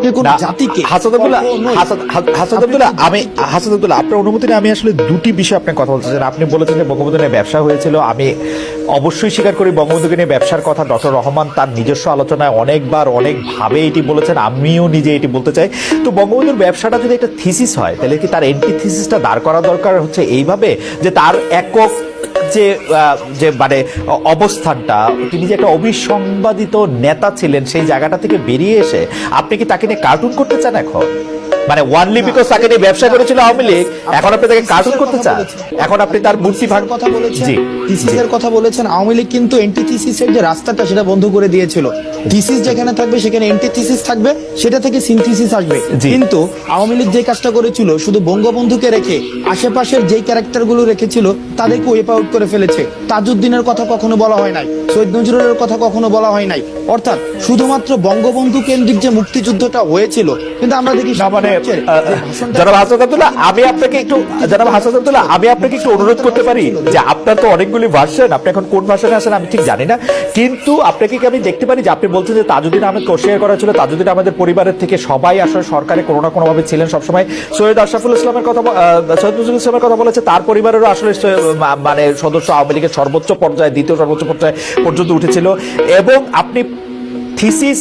আপনি কোন জাতিকে আমি আপনার অনুমতি আমি আসলে দুটি বিষয়ে আপনার কথা বলতে চাই। আপনি বলেছেন যে বঙ্গবন্ধু নিয়ে ব্যবসা হয়েছিল। আমি অবশ্যই স্বীকার করি বঙ্গবন্ধুকে নিয়ে ব্যবসার কথা। ডক্টর রহমান তার নিজস্ব আলোচনায় অনেকবার অনেকভাবে এটি বলেছেন। আমিও নিজে এটি বলতে চাই। তো বঙ্গবন্ধুর ব্যবসাটা যদি একটা থিসিস হয় তাহলে কি তার এন্টি থিসিসটা দাঁড় করা দরকার হচ্ছে এইভাবে? যে তার একক যে যে মানে অবস্থানটা তিনি যে একটা অবিসংবাদিত নেতা ছিলেন সেই জায়গাটা থেকে বেরিয়ে এসে আপনি কি তাকে নিয়ে কার্টুন করতে চান এখন? মানে ওয়ানলি বিকজ তাকে নিয়ে ব্যবসা করেছিল আওয়ামী লীগ এখন আপনি তাকে কার্টুন করতে চান? এখন আপনি তার মূর্তি ভাগ কথা বলেছেন। জি কথা বলেছেন। আওয়ামী লীগ কিন্তু এন্টিথিসিসের যে রাস্তাটা সেটা বন্ধ করে দিয়েছিল। থিসিস যেখানে থাকবে সেখানে এন্টিথিসিস থাকবে সেটা থেকে সিনথিসিস আসবে। কিন্তু আওয়ামী লীগ যে কাজটা করেছিল শুধু বঙ্গবন্ধুকে রেখে আশেপাশের যেই ক্যারেক্টারগুলো রেখেছিল তাদেরকে ওয়েপ আউট করে ফেলেছে। তাজউদ্দিনের কথা কখনো বলা হয় নাই সৈয়দ নজরুলের কথা কখনো বলা হয় নাই। অর্থাৎ শুধুমাত্র বঙ্গবন্ধু কেন্দ্রিক যে মুক্তিযুদ্ধটা হয়েছিল কিন্তু আমরা দেখি মানে জনাব হাসান আমি আপনাকে একটু জনাব হাসান আমি আপনাকে একটু অনুরোধ করতে পারি যে আপনার তো অনেকগুলি ভার্সন আপনি এখন কোন ভার্সনে আছেন আমি ঠিক জানি না কিন্তু আপনাকে কি আমি দেখতে পারি যে আপনি বলছেন যে তাজুদ্দিন আহমেদ কোশিয়ার করা ছিল তাজুদ্দিন আমাদের পরিবারের থেকে সবাই আসলে সরকারে কোনো না কোনো ভাবে ছিলেন সবসময়। সৈয়দ আশরাফুল ইসলামের কথা সৈয়দ নজরুল ইসলামের কথা বলেছে তার পরিবারেরও আসলে মানে সদস্য আওয়ামী লীগের সর্বোচ্চ পর্যায়ে, দ্বিতীয় সর্বোচ্চ পর্যায়ে পর্যন্ত উঠেছিল। এবং আপনি থিসিস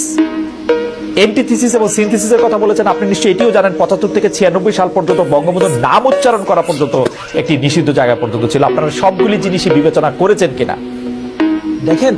এন্টিথিসিস এবং সিনথিসিসের কথা বলেছেন, আপনি নিশ্চয়ই এটিও জানেন, পঁচাত্তর থেকে ছিয়ানব্বই সাল পর্যন্ত বঙ্গবন্ধুর নাম উচ্চারণ করা পর্যন্ত একটি নিষিদ্ধ জায়গা পর্যন্ত ছিল। আপনারা সবগুলি জিনিসই বিবেচনা করেছেন কিনা? দেখেন